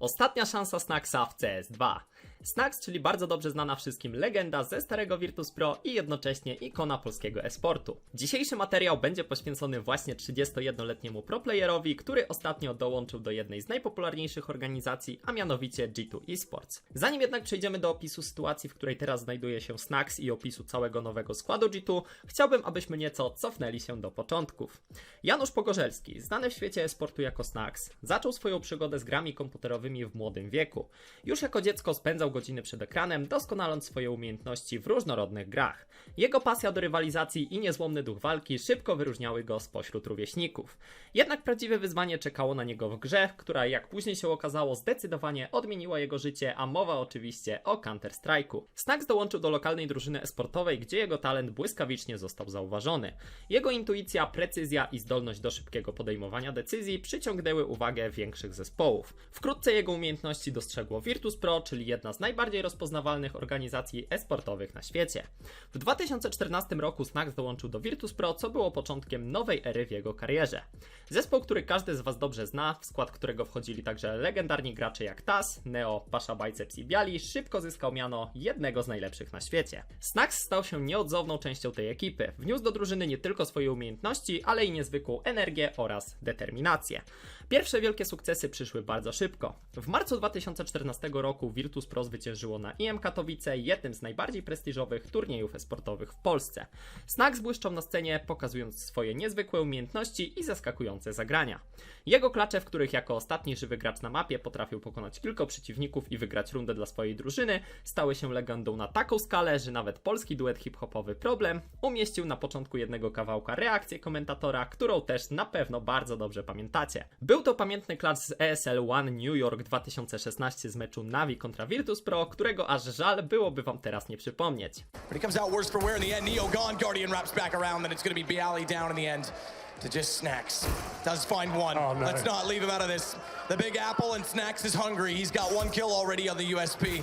Ostatnia szansa Snacksa w CS2. Snacks, czyli bardzo dobrze znana wszystkim legenda ze starego Virtus Pro i jednocześnie ikona polskiego esportu. Dzisiejszy materiał będzie poświęcony właśnie 31-letniemu proplayerowi, który ostatnio dołączył do jednej z najpopularniejszych organizacji, a mianowicie G2 Esports. Zanim jednak przejdziemy do opisu sytuacji, w której teraz znajduje się Snacks i opisu całego nowego składu G2, chciałbym, abyśmy nieco cofnęli się do początków. Janusz Pogorzelski, znany w świecie esportu jako Snacks, zaczął swoją przygodę z grami komputerowymi w młodym wieku. Już jako dziecko spędzał godziny przed ekranem, doskonaląc swoje umiejętności w różnorodnych grach. Jego pasja do rywalizacji i niezłomny duch walki szybko wyróżniały go spośród rówieśników. Jednak prawdziwe wyzwanie czekało na niego w grze, która jak później się okazało zdecydowanie odmieniła jego życie, a mowa oczywiście o Counter-Strike'u. Snacks dołączył do lokalnej drużyny esportowej, gdzie jego talent błyskawicznie został zauważony. Jego intuicja, precyzja i zdolność do szybkiego podejmowania decyzji przyciągnęły uwagę większych zespołów. Wkrótce jego umiejętności dostrzegło Virtus Pro, czyli jedna z najbardziej rozpoznawalnych organizacji esportowych na świecie. W 2014 roku Snacks dołączył do Virtus Pro, co było początkiem nowej ery w jego karierze. Zespół, który każdy z Was dobrze zna, w skład którego wchodzili także legendarni gracze jak Taz, Neo, Pasha Biceps i Biali, szybko zyskał miano jednego z najlepszych na świecie. Snacks stał się nieodzowną częścią tej ekipy. Wniósł do drużyny nie tylko swoje umiejętności, ale i niezwykłą energię oraz determinację. Pierwsze wielkie sukcesy przyszły bardzo szybko. W marcu 2014 roku Virtus Pro zwyciężyło na IM Katowice, jednym z najbardziej prestiżowych turniejów esportowych w Polsce. Snacks błyszczał na scenie, pokazując swoje niezwykłe umiejętności i zaskakujące zagrania. Jego klacze, w których jako ostatni żywy gracz na mapie potrafił pokonać kilku przeciwników i wygrać rundę dla swojej drużyny, stały się legendą na taką skalę, że nawet polski duet hip-hopowy Problem umieścił na początku jednego kawałka reakcję komentatora, którą też na pewno bardzo dobrze pamiętacie. Był to pamiętny klacz z ESL One New York 2016 z meczu Navi kontra Virtus Pro, którego aż żal byłoby wam teraz nie przypomnieć. But he comes out worse for wear in the end. Neo gone. Guardian wraps back around. Then it's going to be Bialy down in the end to just Snacks. Does find one. Oh, no. Let's not leave him out of this. The Big Apple and Snacks is hungry. He's got one kill already on the USP.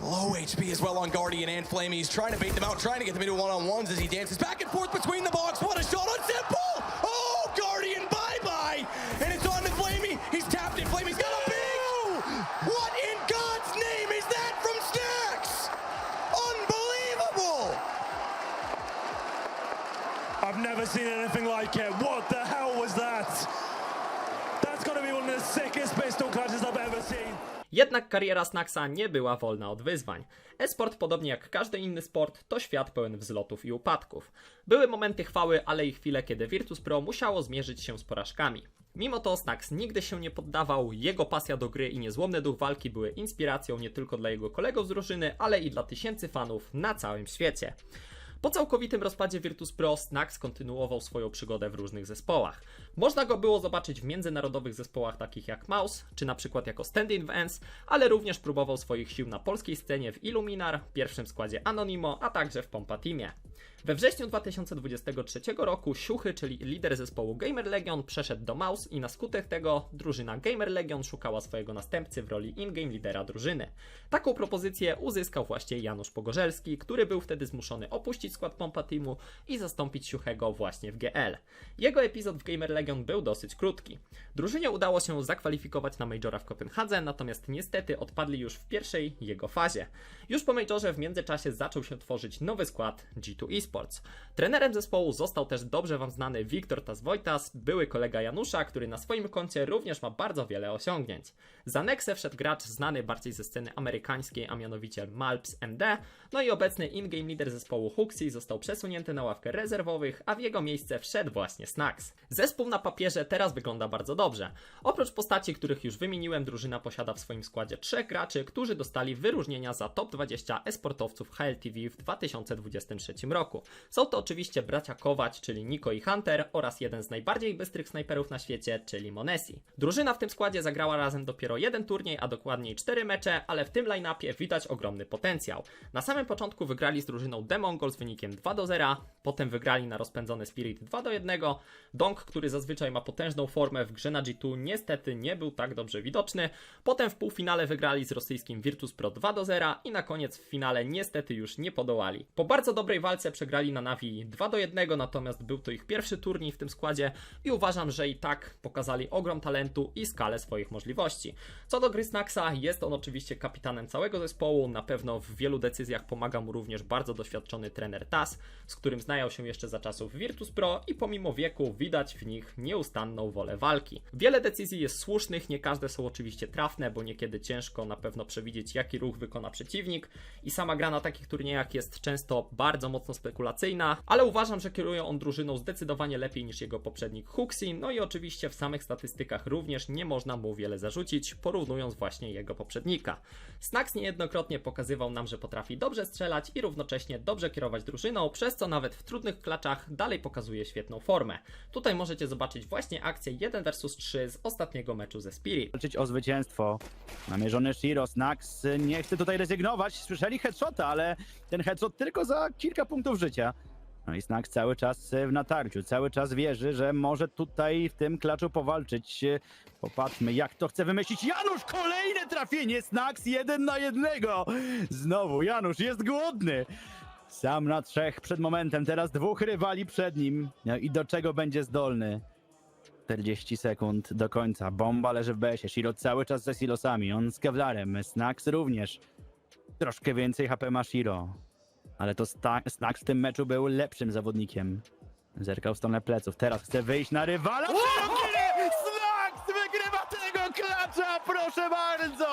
Low HP as well on Guardian and Flamey. He's trying to bait them out, trying to get them into one-on-ones as he dances back and forth between the box. What a shot on Simple! Never seen anything like it. What the hell was that? That's got to be one of the sickest pistol clutches I've ever seen. Jednak kariera Snacksa nie była wolna od wyzwań. Esport, podobnie jak każdy inny sport, to świat pełen wzlotów i upadków. Były momenty chwały, ale i chwile, kiedy Virtus Pro musiało zmierzyć się z porażkami. Mimo to Snacks nigdy się nie poddawał, jego pasja do gry i niezłomny duch walki były inspiracją nie tylko dla jego kolegów z drużyny, ale i dla tysięcy fanów na całym świecie. Po całkowitym rozpadzie Virtus Pro, Snacks kontynuował swoją przygodę w różnych zespołach. Można go było zobaczyć w międzynarodowych zespołach takich jak Mouse, czy na przykład jako stand-in w ale również próbował swoich sił na polskiej scenie w Illuminar, pierwszym składzie Anonimo, a także w Pompa Teamie. We wrześniu 2023 roku Siuchy, czyli lider zespołu Gamer Legion, przeszedł do Mouse i na skutek tego drużyna Gamer Legion szukała swojego następcy w roli in-game lidera drużyny. Taką propozycję uzyskał właśnie Janusz Pogorzelski, który był wtedy zmuszony opuścić skład Pompa Teamu i zastąpić Siuchego właśnie w GL. Jego epizod w Gamer Legion był dosyć krótki. Drużynie udało się zakwalifikować na Majora w Kopenhadze, natomiast niestety odpadli już w pierwszej jego fazie. Już po Majorze w międzyczasie zaczął się tworzyć nowy skład G2 Esports. Trenerem zespołu został też dobrze wam znany Wiktor Tazwojtas, były kolega Janusza, który na swoim koncie również ma bardzo wiele osiągnięć. Za Nexę wszedł gracz znany bardziej ze sceny amerykańskiej, a mianowicie Malps MD, no i obecny in-game lider zespołu Został przesunięty na ławkę rezerwowych, a w jego miejsce wszedł właśnie Snacks. Zespół na papierze teraz wygląda bardzo dobrze. Oprócz postaci, których już wymieniłem, drużyna posiada w swoim składzie trzech graczy, którzy dostali wyróżnienia za top 20 esportowców HLTV w 2023 roku. Są to oczywiście bracia Kować, czyli Niko i Hunter oraz jeden z najbardziej bystrych snajperów na świecie, czyli Monesi. Drużyna w tym składzie zagrała razem dopiero jeden turniej, a dokładniej cztery mecze, ale w tym line-upie widać ogromny potencjał. Na samym początku wygrali z drużyną Demongol z wynikiem 2 do 0, potem wygrali na rozpędzony Spirit 2 do 1, Dong, który zazwyczaj ma potężną formę w grze na G2, niestety nie był tak dobrze widoczny. Potem w półfinale wygrali z rosyjskim Virtus Pro 2 do 0 i na koniec w finale niestety już nie podołali. Po bardzo dobrej walce przegrali na Navi 2 do 1, natomiast był to ich pierwszy turniej w tym składzie i uważam, że i tak pokazali ogrom talentu i skalę swoich możliwości. Co do gry jest on oczywiście kapitanem całego zespołu, na pewno w wielu decyzjach pomaga mu również bardzo doświadczony trener TAS, z którym znają się jeszcze za czasów Virtus Pro i pomimo wieku widać w nich nieustanną wolę walki. Wiele decyzji jest słusznych, nie każde są oczywiście trafne, bo niekiedy ciężko na pewno przewidzieć jaki ruch wykona przeciwnik i sama gra na takich turniejach jest często bardzo mocno spekulacyjna, ale uważam, że kieruje on drużyną zdecydowanie lepiej niż jego poprzednik Huxi, no i oczywiście w samych statystykach również nie można mu wiele zarzucić, porównując właśnie jego poprzednika. Snax niejednokrotnie pokazywał nam, że potrafi dobrze strzelać i równocześnie dobrze kierować drużyną, przez co nawet w trudnych klaczach dalej pokazuje świetną formę. Tutaj możecie zobaczyć właśnie akcję 1 vs 3 z ostatniego meczu ze Spirit. walczyć o zwycięstwo. Namierzony Shiro, Snax y, nie chce tutaj rezygnować. Słyszeli headshota, ale ten headshot tylko za kilka punktów życia. No i Snax cały czas w natarciu, cały czas wierzy, że może tutaj w tym klaczu powalczyć. Popatrzmy, jak to chce wymyślić. Janusz, kolejne trafienie! Snax jeden na jednego! Znowu, Janusz jest głodny! Sam na trzech przed momentem, teraz dwóch rywali przed nim. No i do czego będzie zdolny? 40 sekund do końca. Bomba leży w besie. Shiro cały czas ze silosami. On z Kevlarem. Snax również. Troszkę więcej HP ma Shiro. Ale to sta- Snax w tym meczu był lepszym zawodnikiem. Zerkał w stronę pleców. Teraz chce wyjść na rywala. Snax wygrywa tego klacza! Proszę bardzo!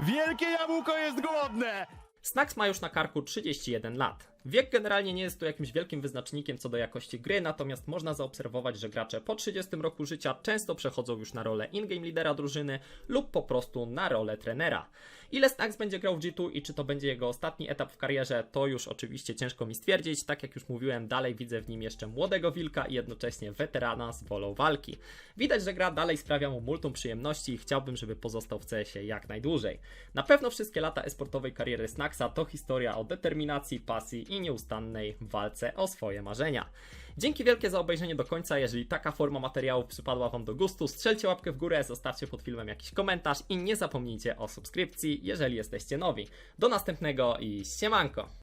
Wielkie jabłko jest głodne! Snax ma już na karku 31 lat. Wiek generalnie nie jest tu jakimś wielkim wyznacznikiem co do jakości gry, natomiast można zaobserwować, że gracze po 30 roku życia często przechodzą już na rolę in-game lidera drużyny lub po prostu na rolę trenera. Ile Snax będzie grał w G2 i czy to będzie jego ostatni etap w karierze, to już oczywiście ciężko mi stwierdzić. Tak jak już mówiłem, dalej widzę w nim jeszcze młodego wilka i jednocześnie weterana z wolą walki. Widać, że gra dalej sprawia mu multum przyjemności i chciałbym, żeby pozostał w CS-ie jak najdłużej. Na pewno wszystkie lata esportowej kariery Snaxa to historia o determinacji, pasji i nieustannej walce o swoje marzenia. Dzięki wielkie za obejrzenie do końca. Jeżeli taka forma materiału przypadła Wam do gustu, strzelcie łapkę w górę, zostawcie pod filmem jakiś komentarz i nie zapomnijcie o subskrypcji, jeżeli jesteście nowi. Do następnego i siemanko!